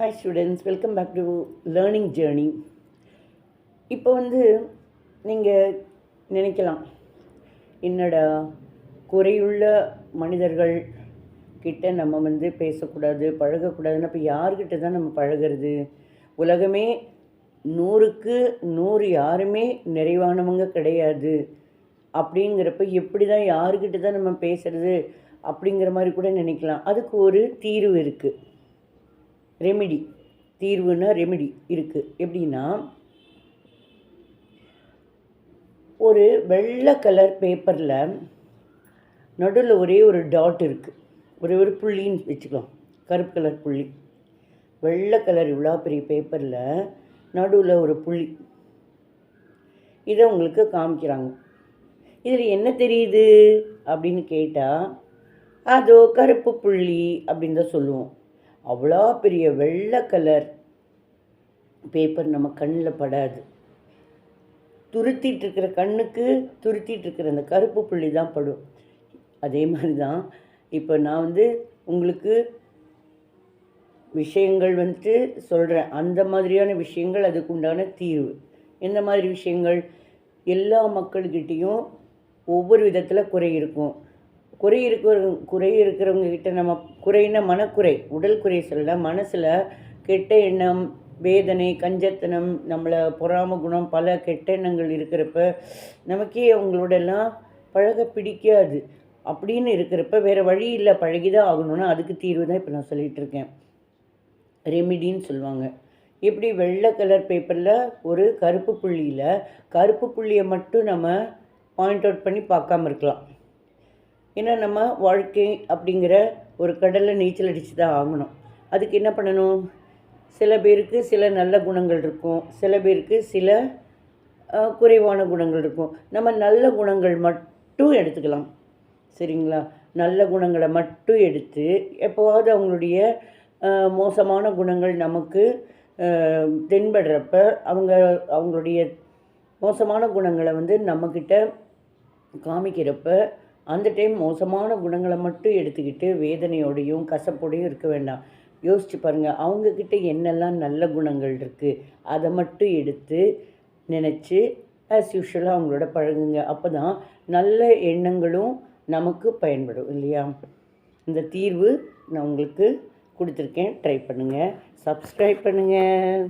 Hi students welcome back to learning journey இப்போ வந்து நீங்கள் நினைக்கலாம். என்னடா குறையுள்ள மனிதர்கள் கிட்ட நம்ம வந்து பேசக்கூடாது பழகக்கூடாதுன்னு அப்போ யார்கிட்ட தான் நம்ம பழகிறது? உலகமே நூறுக்கு நூறு யாருமே நிறைவானவங்க கிடையாது. அப்படிங்கிறப்ப எப்படி தான் யாருக்கிட்ட தான் நம்ம பேசுகிறது அப்படிங்கிற மாதிரி கூட நினைக்கலாம். அதுக்கு ஒரு தீர்வு இருக்குது ரெமிடி தீர்வுன்னா ரெமிடி இருக்குது எப்படின்னா ஒரு வெள்ளை கலர் பேப்பரில் நடுவில் ஒரே ஒரு டாட் இருக்குது ஒரே ஒரு புள்ளின்னு வச்சுக்கலாம் கருப்பு கலர் புள்ளி. வெள்ளை கலர் இவ்வளோ பெரிய பேப்பரில் நடுவில் ஒரு புள்ளி. இதை உங்களுக்கு காமிக்கிறாங்க. இதில் என்ன தெரியுது? அப்படின்னு கேட்டால் அதோ கருப்பு புள்ளி அப்படின்னு தான் சொல்லுவோம். அவ்வளோ பெரிய வெள்ளை கலர் பேப்பர் நம்ம கண்ணில் படாது. துருத்திட்டு இருக்கிற கண்ணுக்கு துருத்திட்டு இருக்கிற அந்த கருப்பு புள்ளி தான் படும். அதே மாதிரி தான் இப்போ நான் வந்து உங்களுக்கு விஷயங்கள் வந்துட்டு சொல்கிறேன் அந்த மாதிரியான விஷயங்கள் அதுக்கு உண்டான தீர்வு. எந்த மாதிரி விஷயங்கள் எல்லா மக்கள்கிட்டேயும் ஒவ்வொரு விதத்தில் குறை இருக்கும். குறை இருக்கிற குறை இருக்கிறவங்க கிட்ட நம்ம குறைன்னா மனக்குறை உடல் குறை சொல்ல மனசில் கெட்ட எண்ணம் வேதனை கஞ்சத்தனம் நம்மளை பொறாம குணம் பல கெட்ட எண்ணங்கள் இருக்கிறப்ப நமக்கே அவங்களோடலாம் பழக பிடிக்காது. அப்படின்னு இருக்கிறப்ப வேறு வழி இல்லை. பழகி தான் ஆகணும்னா அதுக்கு தீர்வு தான் இப்போ நான் சொல்லிகிட்டு இருக்கேன். ரெமிடின்னு சொல்லுவாங்க. இப்படி வெள்ளை கலர் பேப்பரில் ஒரு கருப்பு புள்ளியில் கருப்பு புள்ளியை மட்டும் நம்ம பாயிண்ட் அவுட் பண்ணி பார்க்காம இருக்கலாம். ஏன்னா நம்ம வாழ்க்கை அப்படிங்கிற ஒரு கடலில் நீச்சல் அடித்து தான் ஆகணும். அதுக்கு என்ன பண்ணணும்? சில பேருக்கு சில நல்ல குணங்கள் இருக்கும். சில பேருக்கு சில குறைவான குணங்கள் இருக்கும். நம்ம நல்ல குணங்கள் மட்டும் எடுத்துக்கலாம். சரிங்களா? நல்ல குணங்களை மட்டும் எடுத்து எப்போவாவது அவங்களுடைய மோசமான குணங்கள் நமக்கு தென்படுறப்ப அவங்க அவங்களுடைய மோசமான குணங்களை வந்து நம்மக்கிட்ட காமிக்கிறப்ப அந்த டைம் மோசமான குணங்களை மட்டும் எடுத்துக்கிட்டு வேதனையோடையும் கசப்போடையும் இருக்க வேண்டாம். யோசிச்சு பாருங்கள் அவங்கக்கிட்ட என்னெல்லாம் நல்ல குணங்கள் இருக்குது அதை மட்டும் எடுத்து நினச்சி ஆஸ் யூஷுவலாக அவங்களோட பழகுங்க. அப்போ தான் நல்ல எண்ணங்களும் நமக்கு பயன்படும் இல்லையா? இந்த தீர்வு நான் உங்களுக்கு கொடுத்துருக்கேன். ட்ரை பண்ணுங்கள் சப்ஸ்கிரைப் பண்ணுங்கள்